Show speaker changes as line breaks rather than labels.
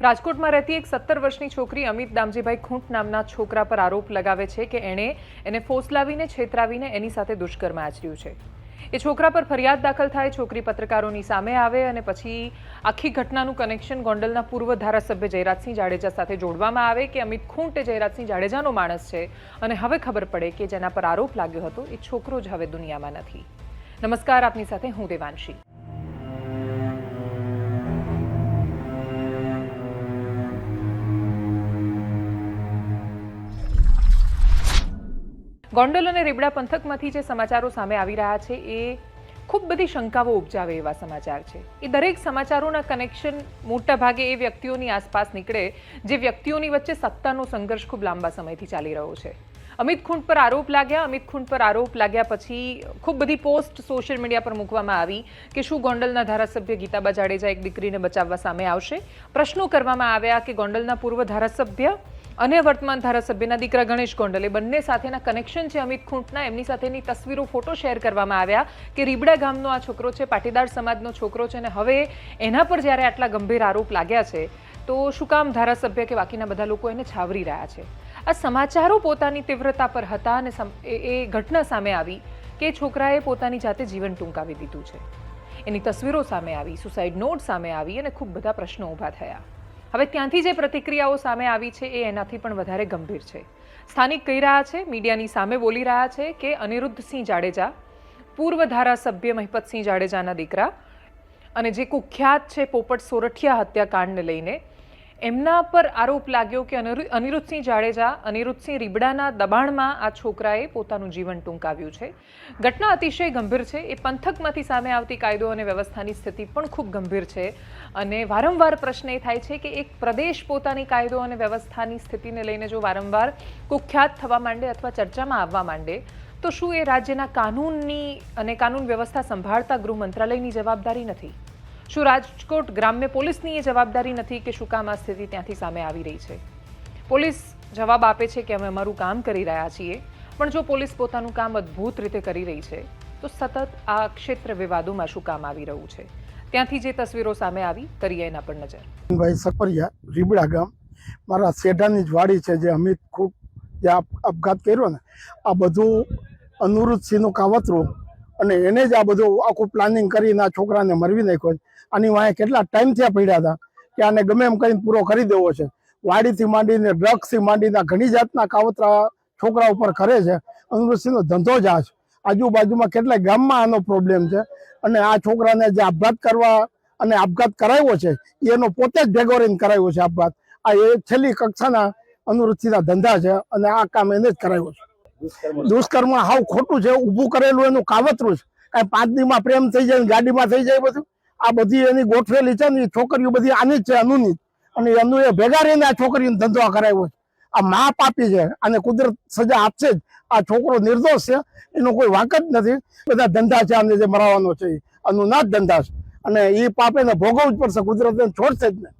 રાજકોટમાં રહેતી એક સત્તર વર્ષની છોકરી અમિત દામજીભાઈ ખૂંટ નામના છોકરા પર આરોપ લગાવે છે કે એણે એને ફોસલાવીને, છેતરાવીને એની સાથે દુષ્કર્મ આચર્યું છે. એ છોકરા પર ફરિયાદ દાખલ થાય છોકરી પત્રકારોની સામે આવે અને પછી આખી ઘટનાનું કનેક્શન ગોંડલના પૂર્વ ધારાસભ્ય જયરાજસિંહ જાડેજા સાથે જોડવામાં આવે કે અમિત ખૂંટ એ જયરાજસિંહ જાડેજાનો માણસ છે. અને હવે ખબર પડે કે જેના પર આરોપ લાગ્યો હતો, એ છોકરો જ હવે દુનિયામાં નથી. નમસ્કાર, આપની સાથે હું દેવાંશી. ગોંડલ અને રીબડા પંથકમાંથી જે સમાચારો સામે આવી રહ્યા છે, એ ખૂબ બધી શંકાઓ ઉપજાવે એવા સમાચાર છે. એ દરેક સમાચારોના કનેક્શન મોટા ભાગે એ વ્યક્તિઓની આસપાસ નીકળે, જે વ્યક્તિઓની વચ્ચે સત્તાનો સંઘર્ષ ખૂબ લાંબા સમયથી ચાલી રહ્યો છે. અમિત ખૂંટ પર આરોપ લાગ્યા, અમિત ખૂંટ પર આરોપ લાગ્યા પછી ખૂબ બધી પોસ્ટ સોશિયલ મીડિયા પર મૂકવામાં આવી કે શું ગોંડલના ધારાસભ્ય ગીતાબા જાડેજા એક દીકરીને બચાવવા સામે આવશે. પ્રશ્નો કરવામાં આવ્યા કે ગોંડલના પૂર્વ ધારાસભ્ય અને વર્તમાન ધારાસભ્યના દીકરા ગણેશ ગોંડલે બંને સાથેના કનેક્શન છે. અમિત ખૂંટના એમની સાથેની તસવીરો ફોટો શેર કરવામાં આવ્યા કે રીબડા ગામનો આ છોકરો છે, પાટીદાર સમાજનો છોકરો છે અને હવે એના પર જ્યારે આટલા ગંભીર આરોપ લાગ્યા છે, તો શું કામ ધારાસભ્ય કે બાકીના બધા લોકો એને છાવરી રહ્યા છે? આ સમાચારો પોતાની તીવ્રતા પર હતા અને એ ઘટના સામે આવી કે છોકરાએ પોતાની જાતે જીવન ટૂંકાવી દીધું છે. એની તસવીરો સામે આવી સુસાઇડ નોટ સામે આવી અને ખૂબ બધા પ્રશ્નો ઊભા થયા. હવે ત્યાંથી જે પ્રતિક્રિયાઓ સામે આવી છે એ એનાથી પણ વધારે ગંભીર છે. સ્થાનિક કહી રહ્યા છે, મીડિયાની સામે બોલી રહ્યા છે કે અનિરુદ્ધસિંહ જાડેજા, પૂર્વ ધારાસભ્ય મહિપતસિંહ જાડેજાના દીકરા અને જે કુખ્યાત છે પોપટ સોરઠિયા હત્યાકાંડને લઈને એમના પર આરોપ લાગ્યો કે અનિરુ- અનિરુદ્ધસિંહ જાડેજા, અનિરુદ્ધસિંહ રીબડાના દબાણમાં આ છોકરાએ પોતાનું જીવન ટૂંકાવ્યું છે. ઘટના અતિશય ગંભીર છે. એ પંથકમાંથી સામે આવતી કાયદો અને વ્યવસ્થાની સ્થિતિ પણ ખૂબ ગંભીર છે. અને વારંવાર પ્રશ્ન એ થાય છે કે એક પ્રદેશ પોતાની કાયદો અને વ્યવસ્થાની સ્થિતિને લઈને જો વારંવાર કુખ્યાત થવા માંડે અથવા ચર્ચામાં આવવા માંડે, તો શું એ રાજ્યના કાનૂનની અને કાનૂન વ્યવસ્થા સંભાળતા ગૃહ મંત્રાલયની જવાબદારી નથી? શું રાજકોટ ગ્રામ્ય પોલીસની એ જવાબદારી નથી કે શું કામ આ સ્થિતિ ત્યાંથી સામે આવી રહી છે? પોલીસ જવાબ આપે છે કે અમે અમારું કામ કરી રહ્યા છીએ, પણ જો પોલીસ પોતાનું કામ અદ્ભુત રીતે કરી રહી છે, તો સતત આ ક્ષેત્ર વિવાદોમાં શું કામ આવી રહ્યું છે? ત્યાંથી જે તસવીરો સામે આવી, કરીએ એના પર નજર.
ભાઈ સપરિયા રીબડા ગામ. મારા શેઢાની જ વાડી છે જે અમિત ખૂબ જે આપ- આપઘાત કર્યો ને, આ બધું અનુરૂધસિંહનું કાવતરું અને એને જ આ બધું આખું પ્લાનિંગ કરીને આ છોકરાને મરવી નાખ્યો છે. આની વાંહે કેટલા ટાઈમથી પડ્યા હતા કે આને ગમે એમ કરીને પૂરો કરી દેવો છે. વાડીથી માંડીને ડ્રગ્સથી માંડીને ઘણી જાતના કાવતરા છોકરા ઉપર કરે છે. અનુરુદ્ધસિંહનો ધંધો જ આ છે. આજુબાજુમાં કેટલાય ગામમાં આનો પ્રોબ્લેમ છે. અને આ છોકરાને જે આપઘાત કરવા અને આપઘાત કરાવ્યો છે, એનો પોતે જ ભેગો રહીને કરાવ્યો છે આપઘાત. આ એ છેલ્લી કક્ષાના અનુવૃત્તિના ધંધા છે અને આ કામ એને જ કરાવ્યો છે. દુષ્કર્મ હાવ ખોટું છે, ઊભું કરેલું એનું કાવતરું છે. કાંઈ પાંચ દીમાં પ્રેમ થઈ જાય ગાડીમાં થઈ જાય બધું. આ બધી એની ગોઠવેલી છે ને છોકરીઓ બધી આની જ છે, અનુની. અને એનું એ ભેગા રહીને આ છોકરીને ધંધો કરાવ્યો છે. આ મા પાપી છે, અને કુદરત સજા આપશે જ. આ છોકરો નિર્દોષ છે, એનો કોઈ વાંક જ નથી. બધા ધંધા છે, આને જે મરાવાનો છે. અનુના જ ધંધા છે. અને એ પાપ એને ભોગવવું જ પડશે કુદરત છોડશે જ નહીં.